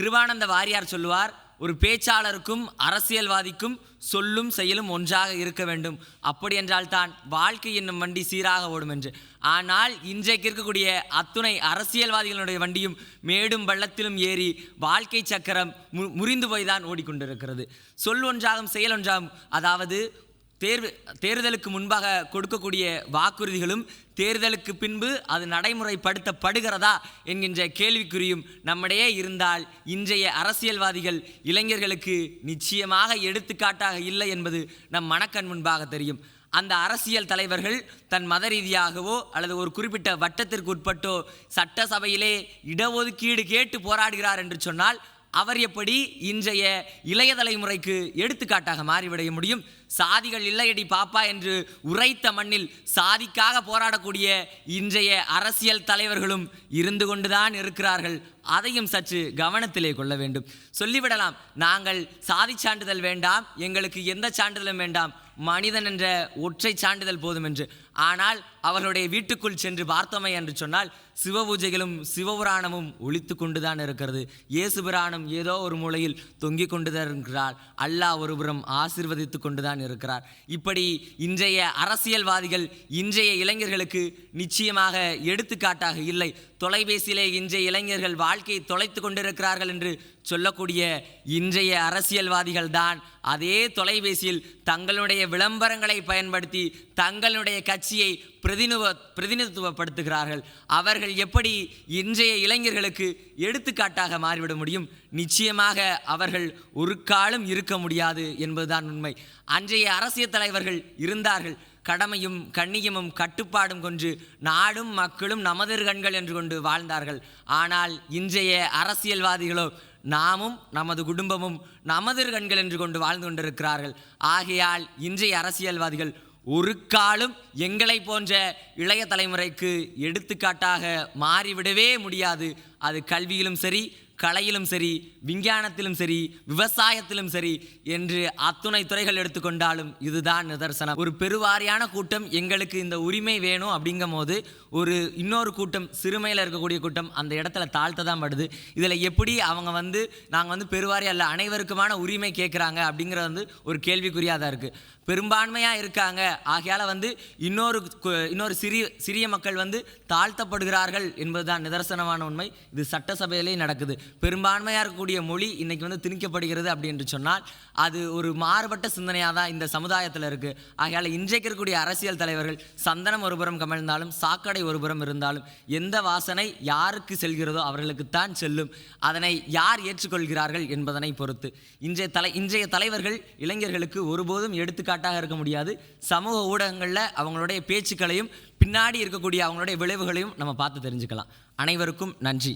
கிருபானந்த வாரியார் சொல்லுவார் ஒரு பேச்சாளருக்கும் அரசியல்வாதிக்கும் சொல்லும் செயலும் ஒன்றாக இருக்க வேண்டும். அப்படி என்றால் தான் வாழ்க்கை என்னும் வண்டி சீராக ஓடும் என்று. ஆனால் இன்றைக்கு இருக்கக்கூடிய அத்துணை அரசியல்வாதிகளுடைய வண்டியும் மேடும் பள்ளத்திலும் ஏறி வாழ்க்கை சக்கரம் மு முறிந்து போய் தான் ஓடிக்கொண்டிருக்கிறது. சொல் ஒன்றாகும் செயல் ஒன்றாகும். அதாவது தேர்வு தேர்தலுக்கு முன்பாக கொடுக்கக்கூடிய வாக்குறுதிகளும் தேர்தலுக்கு பின்பு அது நடைமுறைப்படுத்தப்படுகிறதா என்கின்ற கேள்விக்குறியும் நம்மிடையே இருந்தால் இன்றைய அரசியல்வாதிகள் இளைஞர்களுக்கு நிச்சயமாக எடுத்துக்காட்டாக இல்லை என்பது நம் மனக்கண் முன்பாக தெரியும். அந்த அரசியல் தலைவர்கள் தன் மத ரீதியாகவோ அல்லது ஒரு குறிப்பிட்ட வட்டத்திற்கு உட்பட்டோ சட்டசபையிலே இடஒதுக்கீடு கேட்டு போராடுகிறார் என்று சொன்னால் அவர் எப்படி இன்றைய இளைய தலைமுறைக்கு எடுத்துக்காட்டாக மாறிவிட முடியும்? சாதிகள் இல்லையடி பாப்பா என்று உரைத்த மண்ணில் சாதிக்காக போராடக்கூடிய இன்றைய அரசியல் தலைவர்களும் இருந்து கொண்டுதான் இருக்கிறார்கள். அதையும் சற்று கவனத்திலே கொள்ள வேண்டும். சொல்லிவிடலாம் நாங்கள் சாதி சான்றிதழ் வேண்டாம் எங்களுக்கு எந்த சான்றிதழும் வேண்டாம். மனிதன் என்ற ஒற்றை சான்றிதழ் போதும் என்று. ஆனால் அவர்களுடைய வீட்டுக்குள் சென்று பார்த்தோமே என்று சொன்னால் சிவபூஜைகளும் சிவபுராணமும் ஒழித்து கொண்டுதான் இருக்கிறது. இயேசுபிராணம் ஏதோ ஒரு மூலையில் தொங்கிக் கொண்டுதான் இருக்கிறார் அல்லாஹ் ஒருபுறம் ஆசிர்வதித்து கொண்டுதான் இருக்கிறார். இப்படி இன்றைய அரசியல்வாதிகள் இன்றைய இளைஞர்களுக்கு நிச்சயமாக எடுத்துக்காட்டாக இல்லை. தொலைபேசியிலே இன்றைய இளைஞர்கள் வாழ்க்கையை தொலைத்து கொண்டிருக்கிறார்கள் என்று சொல்லக்கூடிய இன்றைய அரசியல்வாதிகள் தான் அதே தொலைபேசியில் தங்களுடைய விளம்பரங்களை பயன்படுத்தி தங்களுடைய கட்சியை பிரதிநிவ பிரதிநிதித்துவப்படுத்துகிறார்கள். அவர்கள் எப்படி இன்றைய இளைஞர்களுக்கு எடுத்துக்காட்டாக மாறிவிட முடியும்? நிச்சயமாக அவர்கள் ஒரு காலம் இருக்க முடியாது என்பதுதான் உண்மை. அன்றைய அரசியல் தலைவர்கள் இருந்தார்கள். கடமையும் கண்ணியமும் கட்டுப்பாடும் கொன்று நாடும் மக்களும் நமது கண்கள் என்று கொண்டு வாழ்ந்தார்கள். ஆனால் இன்றைய அரசியல்வாதிகளோ நாமும் நமது குடும்பமும் நமது கண்கள் என்று கொண்டு வாழ்ந்து கொண்டிருக்கிறார்கள். ஆகையால் இன்றைய அரசியல்வாதிகள் ஒரு காலம் எங்களை போன்ற இளைய தலைமுறைக்கு எடுத்துக்காட்டாக மாறிவிடவே முடியாது. அது கல்வியிலும் சரி கலையிலும் சரி விஞ்ஞானத்திலும் சரி விவசாயத்திலும் சரி என்று அத்துணை துறைகள் எடுத்துக்கொண்டாலும் இதுதான் நிதர்சனம். ஒரு பெருவாரியான கூட்டம் எங்களுக்கு இந்த உரிமை வேணும் அப்படிங்கும் போது ஒரு இன்னொரு கூட்டம் சிறுமையில் இருக்கக்கூடிய கூட்டம் அந்த இடத்துல தாழ்த்த தான் படுது. இதில் எப்படி அவங்க வந்து நாங்கள் வந்து பெருவாரியாக அல்ல அனைவருக்குமான உரிமை கேட்குறாங்க அப்படிங்கிறது வந்து ஒரு கேள்விக்குறியாக தான் இருக்குது பெரும்பான்மையாக இருக்காங்க ஆகையால் வந்து இன்னொரு இன்னொரு சிறிய சிறிய மக்கள் வந்து தாழ்த்தப்படுகிறார்கள் என்பதுதான் நிதர்சனமான உண்மை. இது சட்டசபையிலே நடக்குது. பெரும்பான்மையாக இருக்கக்கூடிய மொழி இன்றைக்கி வந்து திணிக்கப்படுகிறது அப்படி என்று சொன்னால் அது ஒரு மாறுபட்ட சிந்தனையாக தான் இந்த சமுதாயத்தில் இருக்குது ஆகையால் இன்றைக்கு இருக்கக்கூடிய அரசியல் தலைவர்கள் சந்தனம் ஒருபுறம் கமழ்ந்தாலும் சாக்கடை ஒருபுறம் இருந்தாலும் எந்த வாசனை யாருக்கு செல்கிறதோ அவர்களுக்குத்தான் செல்லும். அதனை யார் ஏற்றுக்கொள்கிறார்கள் என்பதனை பொறுத்து. இன்றைய தலை இன்றைய தலைவர்கள் இளைஞர்களுக்கு ஒருபோதும் எடுத்துக்காட்டாக இருக்க முடியாது. சமூக ஊடகங்களில் அவங்களுடைய பேச்சுக்களையும் பின்னாடி இருக்கக்கூடிய அவங்களுடைய விளைவுகளையும் நம்ம பார்த்து தெரிஞ்சுக்கலாம். அனைவருக்கும் நன்றி.